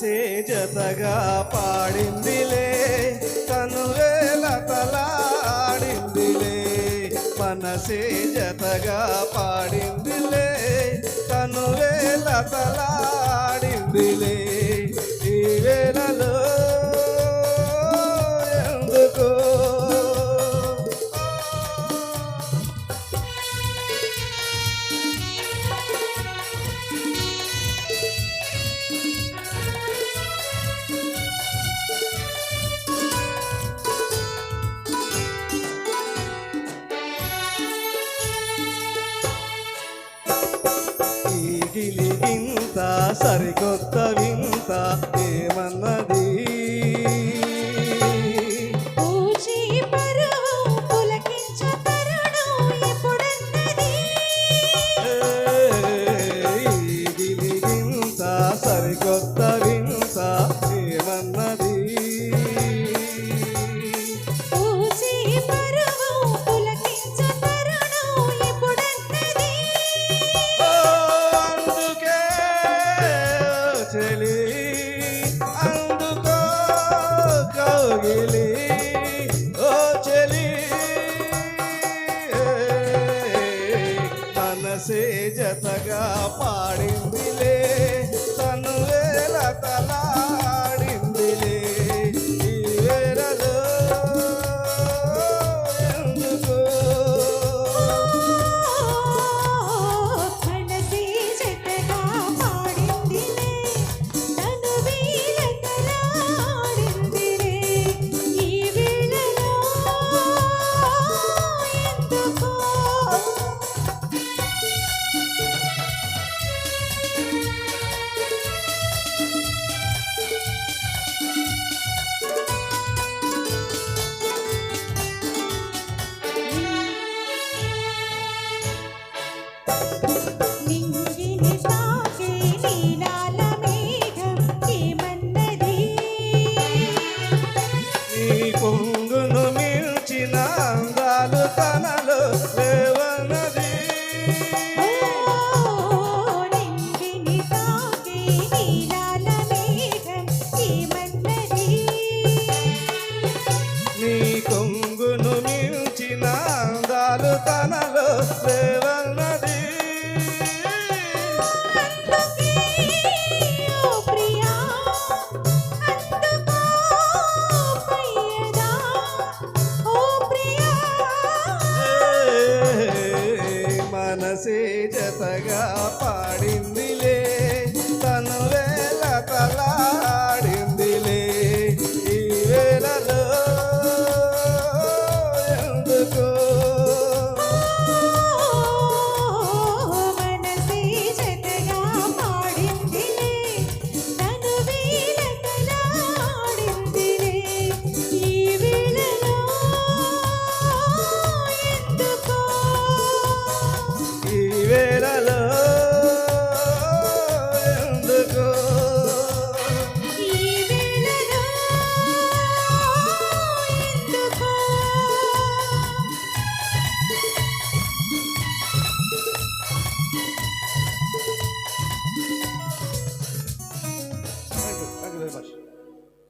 కలిసే జతగా పాడిందిలే కనువేల తలాడిందిలే. మనసే జతగా పాడిందిలే కనువేల తలాడిందిలే. ఈ వేళలో కిలి వింత సరికొత్త వింత ఏమన్నది? Música அழகா